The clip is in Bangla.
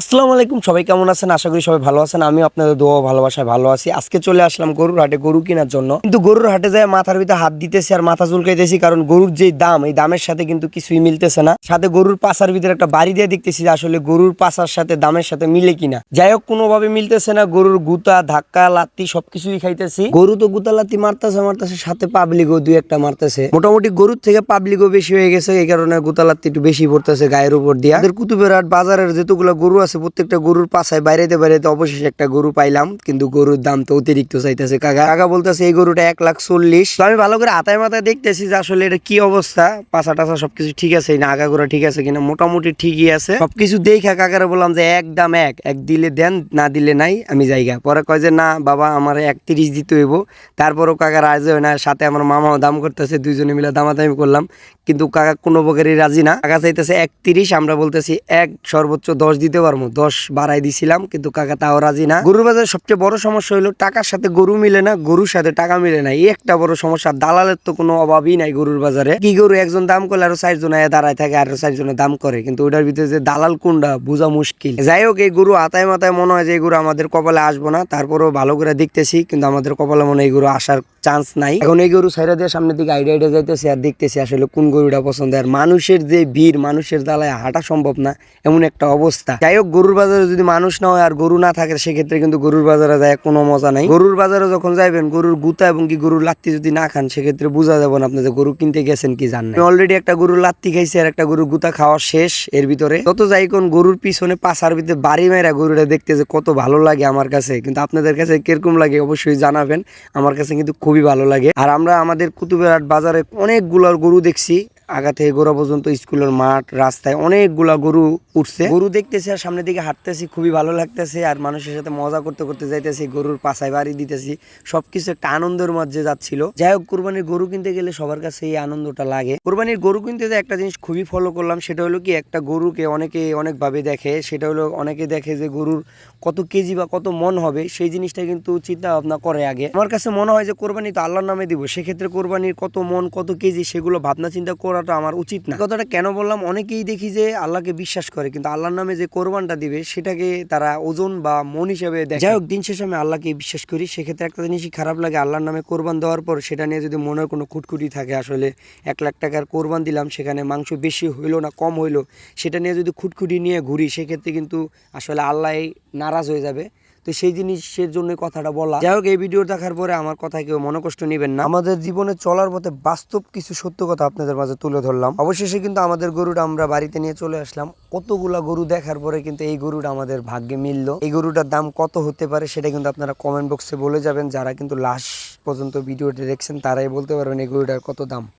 আসসালামু আলাইকুম, সবাই কেমন আছেন? আশা করি সবাই ভালো আছেন। আমি আপনাদের দোয়া ভালোবাসায় ভালো আছি। আজকে চলে আসলাম গরুর হাটে গরু কেনার জন্য। কিন্তু গরুর হাটে যায় মাথার ভিতরে হাত দিতেছি আর মাথা চুলকাইতেছি, কারণ গরুর যে দাম, এই দামের সাথে কিন্তু কিছুই মিলতেছে না। সাথে গরুর পাশার ভিতরে একটা বাড়ি দিয়ে দেখতেছি যে আসলে গরুর পাশার সাথে দামের সাথে মিলে কিনা। যাই হোক, কোনোভাবে মিলতেছে না। গরুর গুতা, ধাক্কা, লাত্তি সবকিছুই খাইতেছি। গরু তো গুতা, লাত্তি মারতেছে মারতেছে, সাথে পাবলিকও দুই একটা মারতেছে। মোটামুটি গরুর থেকে পাবলিকও বেশি হয়ে গেছে, এই কারণে গুতা, লাত্তি একটু বেশি পড়তেছে গায়ের উপর দিয়ে। কুতুবের হাট, বাজারের যেতগুলো গরু আছে, প্রত্যেকটা গরুর পাশায় বাইরেতে বাইরেতে অবশেষে একটা গরু পাইলাম, কিন্তু গরুর দাম তো অতিরিক্ত চাইতেছে কাকা। কাকা বলতেছে এই গরুটা এক লাখ চল্লিশ। তো আমি ভালো করে আতায় মাথায় দেখতেছি যে আসলে এটা কি অবস্থা। পাশা টাসা সবকিছু ঠিক আছে না আগা গোড়া ঠিক আছে কিনা মোটামুটি ঠিকই আছে। সবকিছু দেখা কাকারে বললাম যে এক দাম এক এক দিলে দেন, না দিলে নাই, আমি জায়গা পরে কয় যে, না, বাবা, আমার এক তিরিশ দিতে হইব। তারপরও কাকা রাজি হয় না, সাথে আমার মামাও দাম করতেছে, দুইজনে মিলে দামাদামি করলাম, কিন্তু কাকা কোনো প্রকারই রাজি না। কাকা চাইতেছে এক তিরিশ আমরা বলতেছি এক, সর্বোচ্চ দশ দিতে পারব। দশ বাড়াই দিছিলাম, কিন্তু কাকা তাও রাজি না। গরুর বাজারে সবচেয়ে বড় সমস্যা হলো টাকার সাথে গরু মিলে না, গরুর সাথে টাকা মিলে না। একটা বড় সমস্যা, দালালের তো কোনো অভাবই নাই গরুর বাজারে। কি গরু একজন দাম করলে আরও চারজন আয়া দাঁড়ায় থাকে, আরও চারজনে দাম করে, কিন্তু ওটার ভিতরে যে দালাল কোনটা, বোঝা মুশকিল। যাই হোক, এই গরু আতায় মাথায় মনে হয় যে এই গরু আমাদের কপালে আসব না, তারপরেও ভালো করে দেখতেছি, কিন্তু আমাদের কপালে মনে এই গরু আসার চান্স নাই। এখন এই গরু সাইডা দিয়ে সামনের দিকে আইডিয়া আইডিয়া যাইতেছে আর দেখতেছি আসলে কোন গরুটা পছন্দ আর মানুষের যে ভিড়, মানুষের দালায় হাঁটা সম্ভব না, এমন একটা অবস্থা। যাই হোক গরুর বাজারে যদি মানুষ না হয় আর গরু না থাকে, সেক্ষেত্রে কিন্তু গরুর বাজারে যায় কোনো মজা নাই। গরুর বাজারে যখন যাইবেন, গরুর গুতা এবং কি গরুর লাত্তি যদি না খান, সেক্ষেত্রে বোঝা যাবে না আপনি যে গরু কিনতে গেছেন কি জানেন অলরেডি একটা গরুর লাত্তি খাইছি আর একটা গরুর গুতা খাওয়া শেষ এর ভিতরে। তত যাই কোন গরুর পিছনে পাশার ভিতরে বাড়ি মেরা গরুটা দেখতে যে কত ভালো লাগে আমার কাছে। কিন্তু আপনাদের কাছে কীরকম লাগে অবশ্যই জানাবেন। আমার কাছে কিন্তু খুবই ভালো লাগে। আর আমরা আমাদের কুতুবেরহাট বাজারে অনেকগুলো গরু দেখছি। আগা থেকে গোড়া পর্যন্ত স্কুলের মাঠ, রাস্তায় অনেকগুলা গরু উঠছে। গরু দেখতেছি আর সামনের দিকে হাঁটতেছি, খুবই ভালো লাগতেছে আর মানুষের সাথে মজা করতে করতে যাইতেছি, গরুর পাশায় বাড়ি দিতেছি। সবকিছু একটা আনন্দের মধ্যে যাচ্ছিল। যাই হোক, কোরবানির গরু কিনতে গেলে সবার কাছে এই আনন্দটা লাগে। কোরবানির গরু কিনতে একটা জিনিস খুবই ফলো করলাম, সেটা হলো কি, একটা গরুকে অনেকে অনেকভাবে দেখে, সেটা হলো অনেকে দেখে যে গরুর কত কেজি বা কত মন হবে, সেই জিনিসটা কিন্তু চিন্তা ভাবনা করে আগে। আমার কাছে মনে হয় যে কোরবানি তো আল্লাহর নামে দিব, সেক্ষেত্রে কোরবানির কত মন, কত কেজি, সেগুলো ভাবনা চিন্তা করাটা আমার উচিত না। কথাটা কেন বললাম? অনেকেই দেখি যে আল্লাহকে বিশ্বাস করে, কিন্তু আল্লাহর নামে যে কোরবানটা দিবে, সেটাকে তারা ওজন বা মন হিসেবে দেখে। যাই হোক, দিন শেষে আমি আল্লাহকে বিশ্বাস করি। সেক্ষেত্রে একটা জিনিসই খারাপ লাগে, আল্লাহর নামে কোরবান দেওয়ার পর সেটা নিয়ে যদি মনের কোনো খুটখুটি থাকে, আসলে এক লাখ টাকার কোরবান দিলাম, সেখানে মাংস বেশি হইল না কম হইল, সেটা নিয়ে যদি খুটখুটি নিয়ে ঘুরি, সেক্ষেত্রে কিন্তু আসলে আল্লাহ নারাজ হয়ে যাবে। তো সেই জিনিসের জন্য কথাটা বলা। যাই হোক, এই ভিডিও দেখার পরে আমার কথা কেউ মনে কষ্ট নেবেন না। আমাদের জীবনে চলার পথে বাস্তব কিছু সত্য কথা আপনাদের মাঝে তুলে ধরলাম। অবশেষে কিন্তু আমাদের গরুটা আমরা বাড়িতে নিয়ে চলে আসলাম। কতগুলা গরু দেখার পরে কিন্তু এই গরুটা আমাদের ভাগ্যে মিললো। এই গরুটার দাম কত হতে পারে সেটা কিন্তু আপনারা কমেন্ট বক্সে বলে যাবেন। যারা কিন্তু লাস্ট পর্যন্ত ভিডিওটি দেখছেন, তারাই বলতে পারবেন এই গরুটার কত দাম।